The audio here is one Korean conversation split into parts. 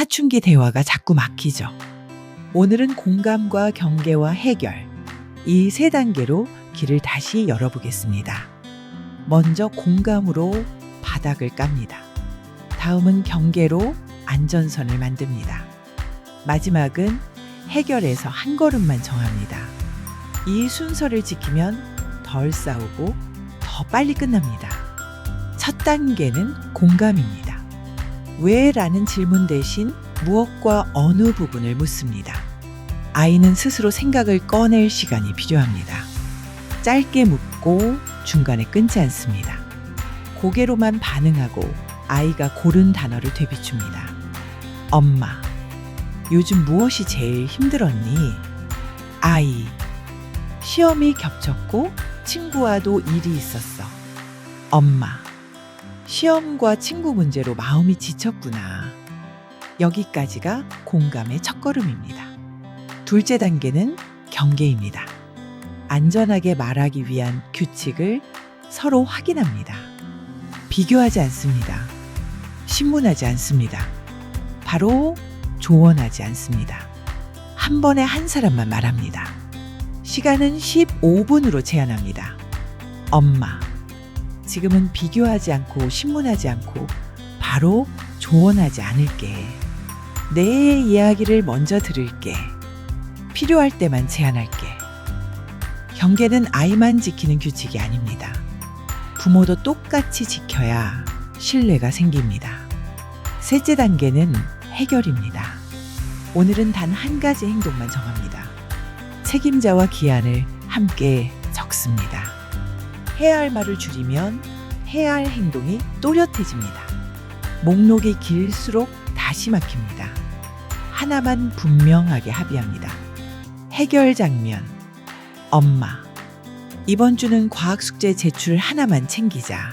사춘기 대화가 자꾸 막히죠. 오늘은 공감과 경계와 해결. 이 세 단계로 길을 다시 열어보겠습니다. 먼저 공감으로 바닥을 깝니다. 다음은 경계로 안전선을 만듭니다. 마지막은 해결해서 한 걸음만 정합니다. 이 순서를 지키면 덜 싸우고 더 빨리 끝납니다. 첫 단계는 공감입니다. 왜? 라는 질문 대신 무엇과 어느 부분을 묻습니다. 아이는 스스로 생각을 꺼낼 시간이 필요합니다. 짧게 묻고 중간에 끊지 않습니다. 고개로만 반응하고 아이가 고른 단어를 되비춥니다. 엄마, 요즘 무엇이 제일 힘들었니? 아이, 시험이 겹쳤고 친구와도 일이 있었어. 엄마, 시험과 친구 문제로 마음이 지쳤구나. 여기까지가 공감의 첫걸음입니다. 둘째 단계는 경계입니다. 안전하게 말하기 위한 규칙을 서로 확인합니다. 비교하지 않습니다. 신문하지 않습니다. 바로 조언하지 않습니다. 한 번에 한 사람만 말합니다. 시간은 15분으로 제한합니다. 엄마, 지금은 비교하지 않고 신문하지 않고 바로 조언하지 않을게. 내 이야기를 먼저 들을게. 필요할 때만 제안할게. 경계는 아이만 지키는 규칙이 아닙니다. 부모도 똑같이 지켜야 신뢰가 생깁니다. 셋째 단계는 해결입니다. 오늘은 단 한 가지 행동만 정합니다. 책임자와 기한을 함께 적습니다. 해야 할 말을 줄이면 해야 할 행동이 또렷해집니다. 목록이 길수록 다시 막힙니다. 하나만 분명하게 합의합니다. 해결 장면. 엄마. 이번 주는 과학 숙제 제출 하나만 챙기자.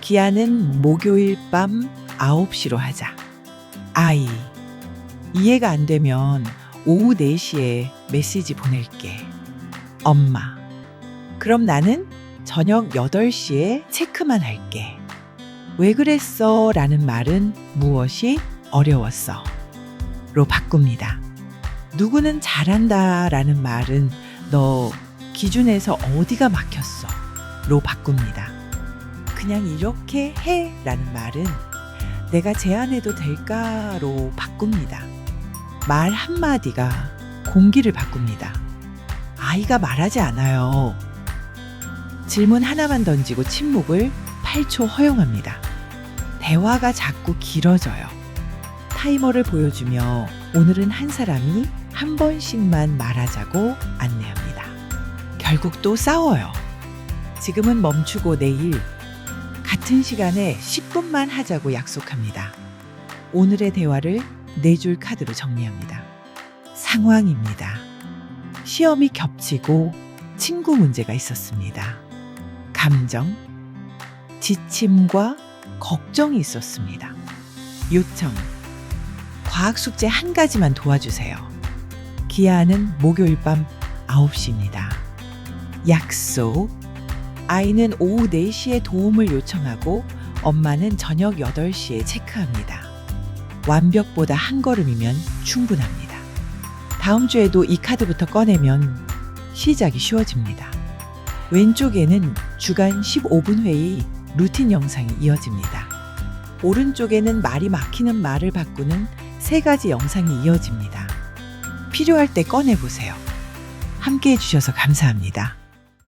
기한은 목요일 밤 9시로 하자. 아이. 이해가 안 되면 오후 4시에 메시지 보낼게. 엄마. 그럼 나는 저녁 8시에 체크만 할게. 왜 그랬어? 라는 말은 무엇이 어려웠어? 로 바꿉니다. 누구는 잘한다 라는 말은 너 기준에서 어디가 막혔어? 로 바꿉니다. 그냥 이렇게 해 라는 말은 내가 제안해도 될까로 바꿉니다. 말 한마디가 공기를 바꿉니다. 아이가 말하지 않아요. 질문 하나만 던지고 침묵을 8초 허용합니다. 대화가 자꾸 길어져요. 타이머를 보여주며 오늘은 한 사람이 한 번씩만 말하자고 안내합니다. 결국 또 싸워요. 지금은 멈추고 내일 같은 시간에 10분만 하자고 약속합니다. 오늘의 대화를 네 줄 카드로 정리합니다. 상황입니다. 시험이 겹치고 친구 문제가 있었습니다. 감정, 지침과 걱정이 있었습니다. 요청, 과학 숙제 한 가지만 도와주세요. 기한은 목요일 밤 9시입니다. 약속, 아이는 오후 4시에 도움을 요청하고 엄마는 저녁 8시에 체크합니다. 완벽보다 한 걸음이면 충분합니다. 다음 주에도 이 카드부터 꺼내면 시작이 쉬워집니다. 왼쪽에는 주간 15분 회의 루틴 영상이 이어집니다. 오른쪽에는 말이 막히는 말을 바꾸는 세 가지 영상이 이어집니다. 필요할 때 꺼내보세요. 함께 해주셔서 감사합니다.